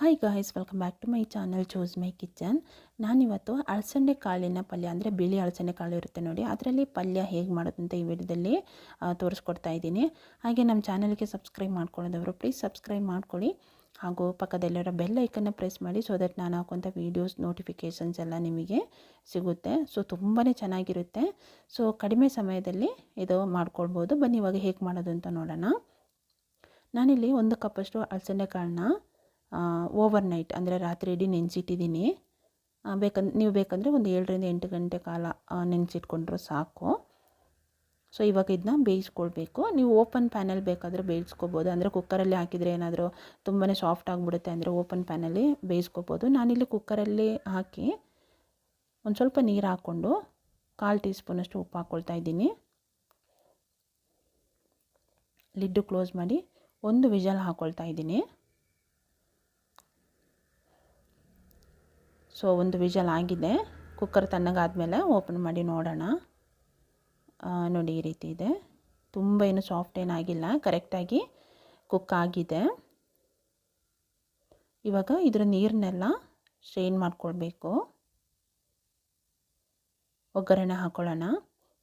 Hi guys welcome back to my channel choose my kitchen ನಾನಿವತ್ತು ಅಳಸಂಡೆ ಕಾಳಿನ ಪಲ್ಯ ಅಂದರೆ ಬಿಳಿ ಅಳಸಂಡೆ ಕಾಳು ಇರುತ್ತೆ ನೋಡಿ. ಅದರಲ್ಲಿ ಪಲ್ಯ ಹೇಗೆ ಮಾಡೋದು ಅಂತ ಈ ವಿಡಿಯೋದಲ್ಲಿ ತೋರಿಸ್ಕೊಡ್ತಾ ಇದ್ದೀನಿ. ಹಾಗೆ ನಮ್ಮ ಚಾನಲ್ಗೆ ಸಬ್ಸ್ಕ್ರೈಬ್ ಮಾಡ್ಕೊಳ್ಳೋದವರು ಪ್ಲೀಸ್ ಸಬ್ಸ್ಕ್ರೈಬ್ ಮಾಡ್ಕೊಳ್ಳಿ. ಹಾಗೂ ಪಕ್ಕದಲ್ಲಿರೋ ಬೆಲ್ ಐಕನ್ನ ಪ್ರೆಸ್ ಮಾಡಿ ಸೊ ದಟ್ ನಾನು ಹಾಕುವಂಥ ವೀಡಿಯೋಸ್ ನೋಟಿಫಿಕೇಷನ್ಸ್ ಎಲ್ಲ ನಿಮಗೆ ಸಿಗುತ್ತೆ. ಸೊ ತುಂಬಾ ಚೆನ್ನಾಗಿರುತ್ತೆ. ಸೊ ಕಡಿಮೆ ಸಮಯದಲ್ಲಿ ಇದು ಮಾಡ್ಕೊಳ್ಬೋದು. ಬನ್ನಿ ಇವಾಗ ಹೇಗೆ ಮಾಡೋದು ಅಂತ ನೋಡೋಣ. ನಾನಿಲ್ಲಿ ಒಂದು ಕಪ್ಪಷ್ಟು ಅಳಸಂಡೆ ಕಾಳನ್ನ ಓವರ್ ನೈಟ್ ಅಂದರೆ ರಾತ್ರಿ ಇಡೀ ನೆನೆಸಿಟ್ಟಿದ್ದೀನಿ. ಬೇಕಂದ್ರೆ ನೀವು ಬೇಕಂದರೆ ಒಂದು ಏಳರಿಂದ ಎಂಟು ಗಂಟೆ ಕಾಲ ನೆನೆಸಿಟ್ಕೊಂಡ್ರು ಸಾಕು. ಸೊ ಇವಾಗ ಇದನ್ನ ಬೇಯಿಸ್ಕೊಳ್ಬೇಕು. ನೀವು ಓಪನ್ ಪ್ಯಾನಲ್ ಬೇಕಾದರೆ ಬೇಯಿಸ್ಕೊಬೋದು. ಅಂದರೆ ಕುಕ್ಕರಲ್ಲಿ ಹಾಕಿದರೆ ಏನಾದರೂ ತುಂಬಾ ಸಾಫ್ಟ್ ಆಗಿಬಿಡುತ್ತೆ ಅಂದರೆ ಓಪನ್ ಪ್ಯಾನಲ್ಲಿ ಬೇಯಿಸ್ಕೊಬೋದು. ನಾನಿಲ್ಲಿ ಕುಕ್ಕರಲ್ಲಿ ಹಾಕಿ ಒಂದು ಸ್ವಲ್ಪ ನೀರು ಹಾಕ್ಕೊಂಡು ಕಾಲು ಟೀ ಸ್ಪೂನಷ್ಟು ಉಪ್ಪು ಹಾಕ್ಕೊಳ್ತಾ ಇದ್ದೀನಿ. ಲಿಡ್ಡು ಕ್ಲೋಸ್ ಮಾಡಿ ಒಂದು ವಿಜಲ್ ಹಾಕ್ಕೊಳ್ತಾ ಇದ್ದೀನಿ. ಸೊ ಒಂದು ವಿಜಲ್ ಆಗಿದೆ. ಕುಕ್ಕರ್ ತಣ್ಣಗಾದ್ಮೇಲೆ ಓಪನ್ ಮಾಡಿ ನೋಡೋಣ. ನೋಡಿ ಈ ರೀತಿ ಇದೆ. ತುಂಬ ಏನು ಸಾಫ್ಟ್ ಏನಾಗಿಲ್ಲ ಕರೆಕ್ಟಾಗಿ ಕುಕ್ ಆಗಿದೆ. ಇವಾಗ ಇದರ ನೀರನ್ನೆಲ್ಲ ಸ್ಟ್ರೈನ್ ಮಾಡ್ಕೊಳ್ಬೇಕು. ಒಗ್ಗರಣೆ ಹಾಕೊಳ್ಳೋಣ.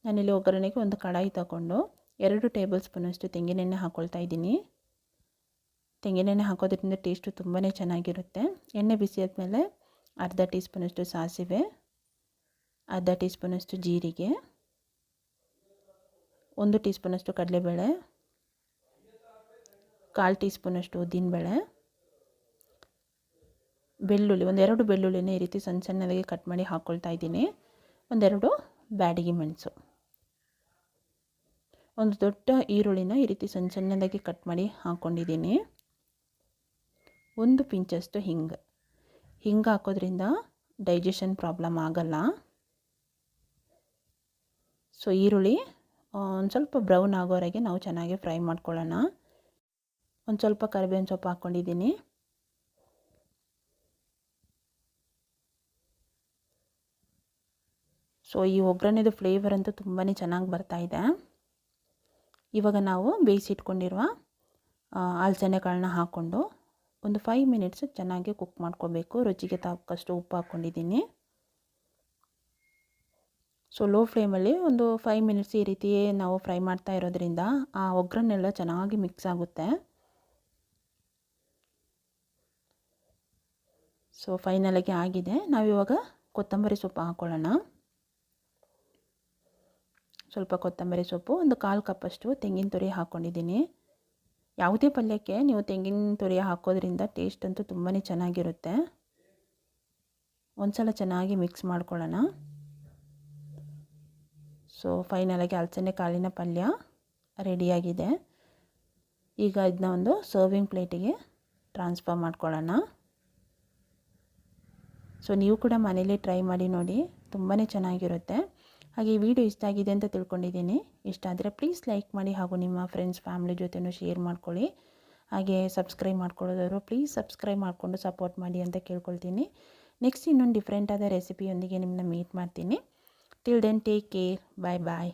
ನಾನಿಲ್ಲಿ ಒಗ್ಗರಣೆಗೆ ಒಂದು ಕಡಾಯಿ ತಗೊಂಡು ಎರಡು ಟೇಬಲ್ ಸ್ಪೂನಷ್ಟು ತೆಂಗಿನೆಣ್ಣೆ ಹಾಕ್ಕೊಳ್ತಾ ಇದ್ದೀನಿ. ತೆಂಗಿನೆಣ್ಣೆ ಹಾಕೋದ್ರಿಂದ ಟೇಸ್ಟು ತುಂಬಾ ಚೆನ್ನಾಗಿರುತ್ತೆ. ಎಣ್ಣೆ ಬಿಸಿ ಆದಮೇಲೆ ಅರ್ಧ ಟೀ ಸ್ಪೂನಷ್ಟು ಸಾಸಿವೆ, ಅರ್ಧ ಟೀ ಸ್ಪೂನಷ್ಟು ಜೀರಿಗೆ, ಒಂದು ಟೀ ಸ್ಪೂನಷ್ಟು ಕಡಲೆಬೇಳೆ, ಕಾಲು ಟೀ ಸ್ಪೂನಷ್ಟು ಉದ್ದಿನಬೇಳೆ, ಬೆಳ್ಳುಳ್ಳಿ, ಒಂದೆರಡು ಬೆಳ್ಳುಳ್ಳಿನ ಈ ರೀತಿ ಸಣ್ಣ ಸಣ್ಣದಾಗಿ ಕಟ್ ಮಾಡಿ ಹಾಕ್ಕೊಳ್ತಾ ಇದ್ದೀನಿ. ಒಂದೆರಡು ಬ್ಯಾಡಿಗೆ ಮೆಣಸು. ಒಂದು ದೊಡ್ಡ ಈರುಳ್ಳಿನ ಈ ರೀತಿ ಸಣ್ಣ ಸಣ್ಣದಾಗಿ ಕಟ್ ಮಾಡಿ ಹಾಕ್ಕೊಂಡಿದ್ದೀನಿ ಒಂದು ಪಿಂಚಷ್ಟು ಹಿಂಗೆ. ಹಿಂಗೆ ಹಾಕೋದ್ರಿಂದ ಡೈಜೆಷನ್ ಪ್ರಾಬ್ಲಮ್ ಆಗಲ್ಲ. ಸೊ ಈರುಳ್ಳಿ ಒಂದು ಸ್ವಲ್ಪ ಬ್ರೌನ್ ಆಗೋವರೆಗೆ ನಾವು ಚೆನ್ನಾಗಿ ಫ್ರೈ ಮಾಡ್ಕೊಳ್ಳೋಣ. ಒಂದು ಸ್ವಲ್ಪ ಕರಿಬೇವಿನ ಸೊಪ್ಪು ಹಾಕ್ಕೊಂಡಿದ್ದೀನಿ. ಸೊ ಈ ಒಗ್ಗರಣೆದು ಫ್ಲೇವರ್ ಅಂತೂ ತುಂಬಾ ಚೆನ್ನಾಗಿ ಬರ್ತಾ ಇದೆ. ಇವಾಗ ನಾವು ಬೇಯಿಸಿಟ್ಕೊಂಡಿರುವ ಅಲಸಂದೆ ಕಾಳನ್ನ ಹಾಕ್ಕೊಂಡು ಒಂದು ಫೈವ್ ಮಿನಿಟ್ಸ್ ಚೆನ್ನಾಗಿ ಕುಕ್ ಮಾಡ್ಕೋಬೇಕು. ರುಚಿಗೆ ತಕ್ಕಷ್ಟು ಉಪ್ಪು ಹಾಕ್ಕೊಂಡಿದ್ದೀನಿ. ಸೊ ಲೋ ಫ್ಲೇಮಲ್ಲಿ ಒಂದು ಫೈವ್ ಮಿನಿಟ್ಸ್ ಈ ರೀತಿ ನಾವು ಫ್ರೈ ಮಾಡ್ತಾ ಇರೋದ್ರಿಂದ ಆ ಒಗ್ಗರಣೆಲ್ಲ ಚೆನ್ನಾಗಿ ಮಿಕ್ಸ್ ಆಗುತ್ತೆ. ಸೊ ಫೈನಲಾಗಿ ಆಗಿದೆ. ನಾವಿವಾಗ ಕೊತ್ತಂಬರಿ ಸೊಪ್ಪು ಹಾಕ್ಕೊಳ್ಳೋಣ ಸ್ವಲ್ಪ ಕೊತ್ತಂಬರಿ ಸೊಪ್ಪು, ಒಂದು ಕಾಲು ಕಪ್ಪಷ್ಟು ತೆಂಗಿನ ತುರಿ ಹಾಕ್ಕೊಂಡಿದ್ದೀನಿ ಯಾವುದೇ ಪಲ್ಯಕ್ಕೆ ನೀವು ತೆಂಗಿನ ತುರಿ ಹಾಕೋದ್ರಿಂದ ಟೇಸ್ಟ್ ಅಂತೂ ತುಂಬಾ ಚೆನ್ನಾಗಿರುತ್ತೆ. ಒಂದು ಸಲ ಚೆನ್ನಾಗಿ ಮಿಕ್ಸ್ ಮಾಡ್ಕೊಳ್ಳೋಣ. ಸೊ ಫೈನಲಾಗಿ ಅಲ್ಸಂದೆ ಕಾಳಿನ ಪಲ್ಯ ರೆಡಿಯಾಗಿದೆ ಈಗ ಇದನ್ನ ಒಂದು ಸರ್ವಿಂಗ್ ಪ್ಲೇಟಿಗೆ ಟ್ರಾನ್ಸ್ಫರ್ ಮಾಡ್ಕೊಳ್ಳೋಣ. ಸೊ ನೀವು ಕೂಡ ಮನೇಲಿ ಟ್ರೈ ಮಾಡಿ ನೋಡಿ ತುಂಬಾ ಚೆನ್ನಾಗಿರುತ್ತೆ. ಹಾಗೆ ಈ ವಿಡಿಯೋ ಇಷ್ಟ ಆಗಿದೆ ಅಂತ ತಿಳ್ಕೊಂಡಿದ್ದೀನಿ. ಇಷ್ಟ ಆದರೆ ಪ್ಲೀಸ್ ಲೈಕ್ ಮಾಡಿ ಹಾಗೂ ನಿಮ್ಮ ಫ್ರೆಂಡ್ಸ್ ಫ್ಯಾಮ್ಲಿ ಜೊತೆನೂ ಶೇರ್ ಮಾಡ್ಕೊಳ್ಳಿ. ಹಾಗೆ ಸಬ್ಸ್ಕ್ರೈಬ್ ಮಾಡ್ಕೊಳ್ಳೋದವರು ಪ್ಲೀಸ್ ಸಬ್ಸ್ಕ್ರೈಬ್ ಮಾಡಿಕೊಂಡು ಸಪೋರ್ಟ್ ಮಾಡಿ ಅಂತ ಕೇಳ್ಕೊಳ್ತೀನಿ. ನೆಕ್ಸ್ಟ್ ಇನ್ನೊಂದು ಡಿಫ್ರೆಂಟಾದ ರೆಸಿಪಿಯೊಂದಿಗೆ ನಿಮ್ಮನ್ನ ಮೀಟ್ ಮಾಡ್ತೀನಿ. Till then take care bye bye